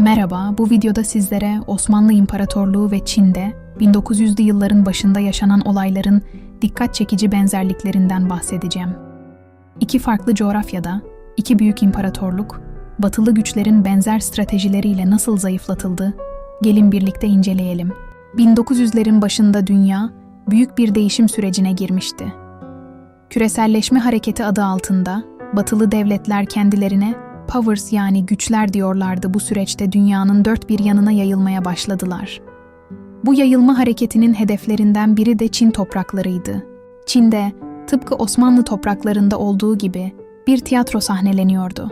Merhaba, bu videoda sizlere Osmanlı İmparatorluğu ve Çin'de 1900'lü yılların başında yaşanan olayların dikkat çekici benzerliklerinden bahsedeceğim. İki farklı coğrafyada, iki büyük imparatorluk, batılı güçlerin benzer stratejileriyle nasıl zayıflatıldı, gelin birlikte inceleyelim. 1900'lerin başında dünya, büyük bir değişim sürecine girmişti. Küreselleşme hareketi adı altında, batılı devletler kendilerine powers yani güçler diyorlardı bu süreçte dünyanın dört bir yanına yayılmaya başladılar. Bu yayılma hareketinin hedeflerinden biri de Çin topraklarıydı. Çin'de, tıpkı Osmanlı topraklarında olduğu gibi bir tiyatro sahneleniyordu.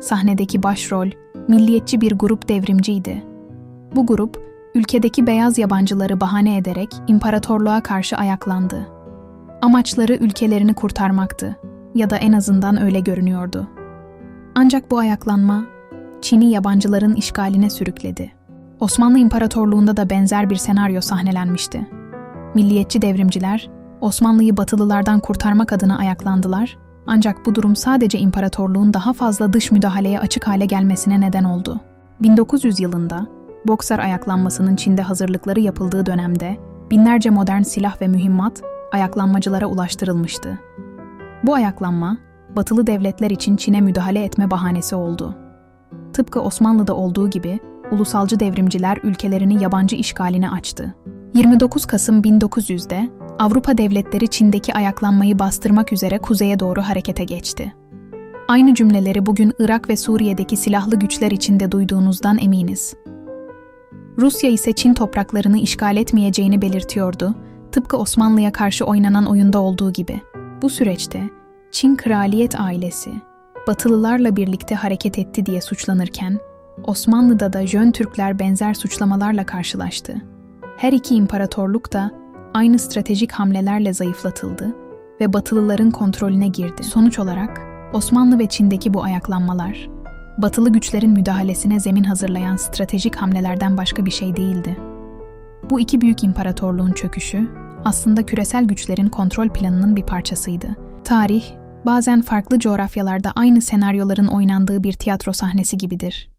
Sahnedeki başrol, milliyetçi bir grup devrimciydi. Bu grup, ülkedeki beyaz yabancıları bahane ederek imparatorluğa karşı ayaklandı. Amaçları ülkelerini kurtarmaktı ya da en azından öyle görünüyordu. Ancak bu ayaklanma Çin'i yabancıların işgaline sürükledi. Osmanlı İmparatorluğu'nda da benzer bir senaryo sahnelenmişti. Milliyetçi devrimciler Osmanlı'yı Batılılardan kurtarmak adına ayaklandılar ancak bu durum sadece imparatorluğun daha fazla dış müdahaleye açık hale gelmesine neden oldu. 1900 yılında Boksar ayaklanmasının Çin'de hazırlıkları yapıldığı dönemde binlerce modern silah ve mühimmat ayaklanmacılara ulaştırılmıştı. Bu ayaklanma batılı devletler için Çin'e müdahale etme bahanesi oldu. Tıpkı Osmanlı'da olduğu gibi ulusalcı devrimciler ülkelerini yabancı işgaline açtı. 29 Kasım 1900'de Avrupa devletleri Çin'deki ayaklanmayı bastırmak üzere kuzeye doğru harekete geçti. Aynı cümleleri bugün Irak ve Suriye'deki silahlı güçler içinde duyduğunuzdan eminiz. Rusya ise Çin topraklarını işgal etmeyeceğini belirtiyordu, tıpkı Osmanlı'ya karşı oynanan oyunda olduğu gibi. Bu süreçte Çin kraliyet ailesi Batılılarla birlikte hareket etti diye suçlanırken Osmanlı'da da Jön Türkler benzer suçlamalarla karşılaştı. Her iki imparatorluk da aynı stratejik hamlelerle zayıflatıldı ve Batılıların kontrolüne girdi. Sonuç olarak Osmanlı ve Çin'deki bu ayaklanmalar Batılı güçlerin müdahalesine zemin hazırlayan stratejik hamlelerden başka bir şey değildi. Bu iki büyük imparatorluğun çöküşü aslında küresel güçlerin kontrol planının bir parçasıydı. Tarih, bazen farklı coğrafyalarda aynı senaryoların oynandığı bir tiyatro sahnesi gibidir.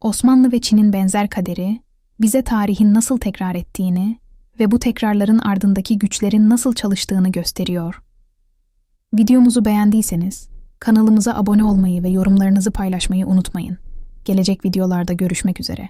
Osmanlı ve Çin'in benzer kaderi, bize tarihin nasıl tekrar ettiğini ve bu tekrarların ardındaki güçlerin nasıl çalıştığını gösteriyor. Videomuzu beğendiyseniz, kanalımıza abone olmayı ve yorumlarınızı paylaşmayı unutmayın. Gelecek videolarda görüşmek üzere.